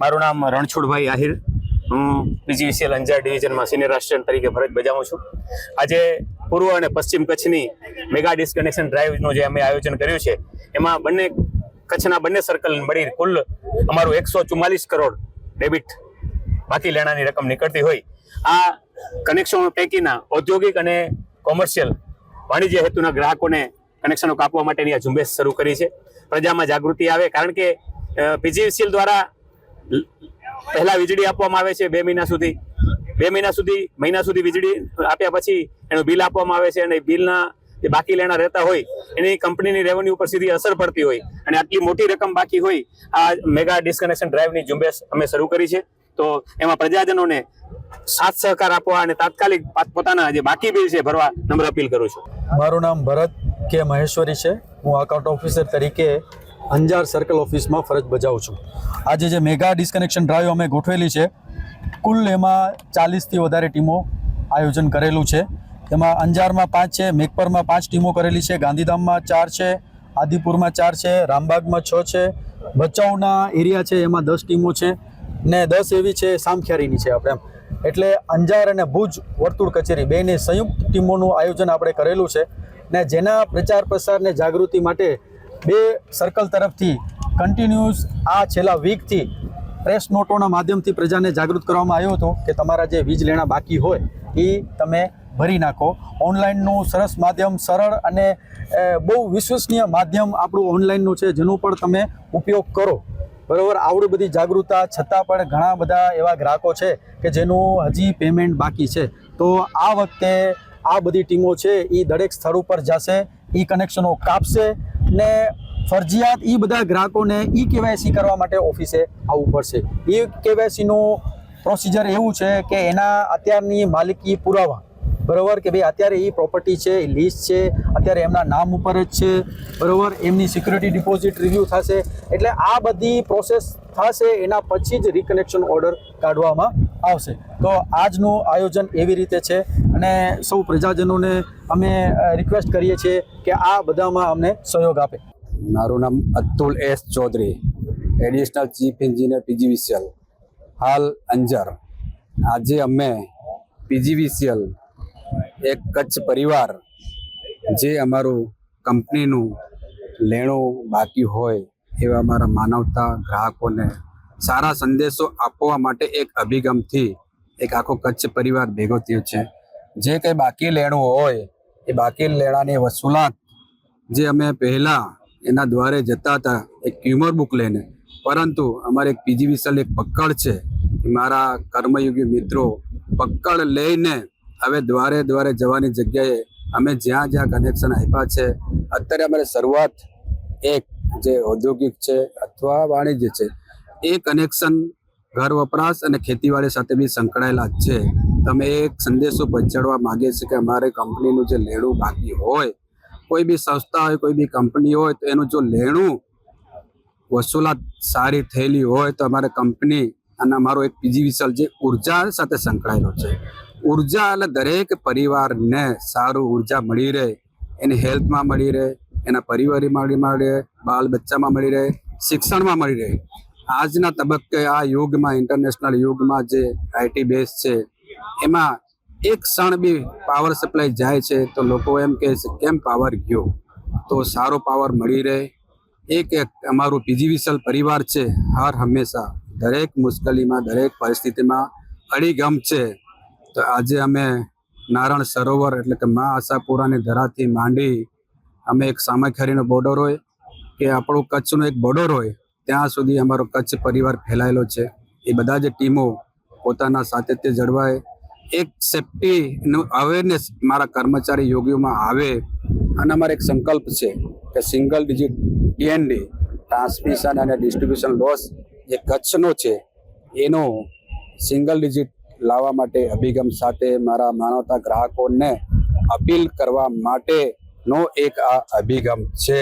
મારું નામ રણછોડભાઈ આહિર. હું પીજીવીસીએલ અંજાર ડિવિઝનમાં સિનિયર આસિસ્ટન્ટ તરીકે ફરજ બજાવું છું. આજે પૂર્વ અને પશ્ચિમ કચ્છની મેગા ડિસ્કનેક્શન ડ્રાઈવનું જે અમે આયોજન કર્યું છે, એમાં બંને કચ્છના બંને સર્કલ મળી કુલ અમારું એકસો ચુમ્માલીસ કરોડ ડેબિટ બાકી લેણાની રકમ નીકળતી હોય. આ કનેક્શનો પૈકીના ઔદ્યોગિક અને કોમર્શિયલ વાણિજ્ય હેતુના ગ્રાહકોને કનેક્શનો કાપવા માટેની આ ઝુંબેશ શરૂ કરી છે. પ્રજામાં જાગૃતિ આવે કારણ કે પીજીવીસીએલ દ્વારા પહેલા વીજળી આપવામાં આવે છે બે મહિના સુધી. બે મહિના સુધી મહિના સુધી વીજળી આપ્યા પછી એનું બિલ આપવામાં આવે છે અને બિલના જે બાકી લેણા રહેતા હોય, એની કંપનીની રેવન્યુ ઉપર સીધી અસર પડતી હોય. અને આટલી મોટી રકમ બાકી હોય, આ મેગા ડિસ્કનેક્શન ડ્રાઈવની ઝુંબેશ અમે શરૂ કરી છે. તો એમાં પ્રજાજનોને સાથ સહકાર આપવા અને તાત્કાલિક પોતાના જે બાકી બિલ છે ભરવા નમ્ર અપીલ કરું છું. મારું નામ ભરત કે મહેશ્વરી છે. હું અકાઉન્ટ ઓફિસર તરીકે અંજાર સર્કલ ઓફિસમાં ફરજ બજાવું છું. આજે જે મેગા ડિસ્કનેક્શન ડ્રાઈવ અમે ગોઠવેલી છે, કુલ એમાં ચાલીસથી વધારે ટીમો આયોજન કરેલું છે. તેમાં અંજારમાં પાંચ છે, મેઘપરમાં પાંચ ટીમો કરેલી છે, ગાંધીધામમાં ચાર છે, આદિપુરમાં ચાર છે, રામબાગમાં છ છે, ભચાઉના એરિયા છે, એમાં દસ ટીમો છે ને દસ એવી છે, સામખિયારીની છે આપણે એમ. એટલે અંજાર અને ભુજ વર્તુળ કચેરી બેની સંયુક્ત ટીમોનું આયોજન આપણે કરેલું છે ને જેના પ્રચાર પ્રસાર ને જાગૃતિ માટે બે સર્કલ તરફથી કન્ટિન્યુઅસ આ છેલ્લા વીકથી પ્રેસ નોટોના માધ્યમથી પ્રજાને જાગૃત કરવામાં આવ્યો હતો કે તમારા જે વીજ લેણા બાકી હોય એ તમે ભરી નાખો. ઓનલાઈનનું સરસ માધ્યમ, સરળ અને બહુ વિશ્વસનીય માધ્યમ આપણું ઓનલાઈનનું છે, જેનો પણ તમે ઉપયોગ કરો. બરાબર? આવડી બધી જાગૃતતા, છતાં પણ ઘણા બધા એવા ગ્રાહકો છે કે જેનું હજી પેમેન્ટ બાકી છે. તો આ વખતે આ બધી ટીમો છે એ દરેક સ્થળ ઉપર જશે, ઈ કનેક્શનો કાપશે ને ફરજિયાત એ બધા ગ્રાહકોને ઈ કેવાયસી કરવા માટે ઓફિસે આવવું પડશે. ઈ કેવાયસીનું પ્રોસિજર એવું છે કે એના અત્યારની માલિકી પુરાવા. બરાબર? કે ભાઈ અત્યારે એ પ્રોપર્ટી છે એ લીઝ છે, અત્યારે એમના નામ ઉપર જ છે. બરાબર? એમની સિક્યુરિટી ડિપોઝિટ રિવ્યૂ થશે. એટલે આ બધી પ્રોસેસ થશે, એના પછી જ રિકનેક્શન ઓર્ડર કાઢવામાં આવશે. તો આજનું આયોજન એવી રીતે છે અને સૌ પ્રજાજનોને અમે રિક્વેસ્ટ કરીએ છીએ કે આ બધામાં અમને સહયોગ આપે. મારું નામ Atul S Chaudhary, additional chief engineer PGVCL, હાલ અંજર. આજે અમે પીજીવીસીએલ, એક કચ્છ પરિવાર, જે અમારું કંપનીનું લેણું બાકી હોય એવા અમારા માનવતા ગ્રાહકોને સારા સંદેશો આપવા માટે એક અભિગમથી એક આખો કચ્છ પરિવાર ભેગો થયો છે. જે કંઈ બાકી લેણું હોય, એ બાકી લેણાની વસૂલાત જે અમે પહેલાં એના દ્વારે જતા હતા, એક ક્યુમર બુક લઈને. પરંતુ અમારે એક પીજી વિશાલ એક પકડ છે મારા કર્મયોગી મિત્રો પકડ લઈને હવે દ્વારે દ્વારે જવાની જગ્યાએ અમે જ્યાં જ્યાં કનેક્શન આપ્યા છે. અત્યારે અમારે શરૂઆત એક જે ઔદ્યોગિક છે અથવા વાણિજ્ય છે. એ કનેક્શન ઘર વપરાશ અને ખેતીવાડી સાથે બી સંકળાયેલા છે. તમે એક સંદેશો પહોંચાડવા માગે છે કે અમારે કંપનીનું જે લેણું બાકી હોય, કોઈ બી સંસ્થા હોય, કોઈ બી કંપની હોય, તો એનું જો લેણું વસૂલાત સારી થયેલી હોય, તો અમારે કંપની અને અમારો એક પીજીવીસલ જે ઊર્જા સાથે સંકળાયેલો છે. ઊર્જા એટલે દરેક પરિવારને સારું ઊર્જા મળી રહે, એની હેલ્થમાં મળી રહે, એના પરિવારમાં મળી રહે બાલ બચ્ચામાં મળી રહે, શિક્ષણમાં મળી રહે. આજના તબક્કે આ યુગમાં ઇન્ટરનેશનલ યુગમાં જે આઈટી બેઝ છે, એમાં એક ક્ષણ બી પાવર સપ્લાય જાય છે, તો લોકો એમ કહે છે, કેમ પાવર ગયો? તો સારો પાવર મળી રહે. એક એક અમારું પીજીવીસલ પરિવાર છે, હર હંમેશા, દરેક મુશ્કેલીમાં, દરેક પરિસ્થિતિમાં અડીગમ છે. તો આજે અમે નારણ સરોવર, એટલે કે મા આશાપુરાની ધરાથી માંડી, અમે એક સામખિયારીનો બોર્ડર હોય, કે આપણું કચ્છનો એક બોર્ડર હોય ત્યાં સુધી અમારો કચ્છ પરિવાર ફેલાયેલો છે. એ બધા જ ટીમો પોતાના સાતત્ય જળવાય. એક સેફ્ટીનું અવેરનેસ મારા કર્મચારી યોગીઓમાં આવે. અને અમારો એક સંકલ્પ છે કે સિંગલ ડિજિટ ડીએનડી ટ્રાન્સમિશન અને ડિસ્ટ્રીબ્યુશન લોસ જે કચ્છનો છે, એનો સિંગલ ડિજિટ લાવવા માટે અભિગમ સાથે મારા માનવતા ગ્રાહકોને અપીલ કરવા માટેનો એક આ અભિગમ છે.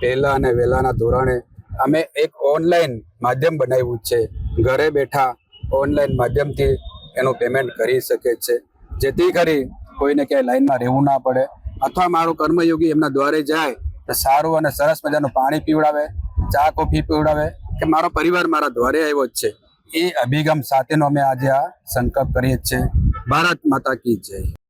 પહેલાં અને વહેલાના ધોરણે અમે એક ઓનલાઈન માધ્યમ બનાવ્યું છે. ઘરે બેઠા ઓનલાઈન માધ્યમથી એનું પેમેન્ટ કરી શકે છે. જેથી કરી કોઈને ક્યાંય લાઈનમાં રહેવું ના પડે અથવા મારું કર્મયોગી એમના દ્વારે જાય તો સારું અને સરસ મજાનું પાણી પીવડાવે, ચા, કોફી પીવડાવે કે મારો પરિવાર મારા દ્વારે આવ્યો જ છે. એ અભિગમ સાથેનો અમે આજે આ સંકલ્પ કરીએ છીએ. ભારત માતા કી જય.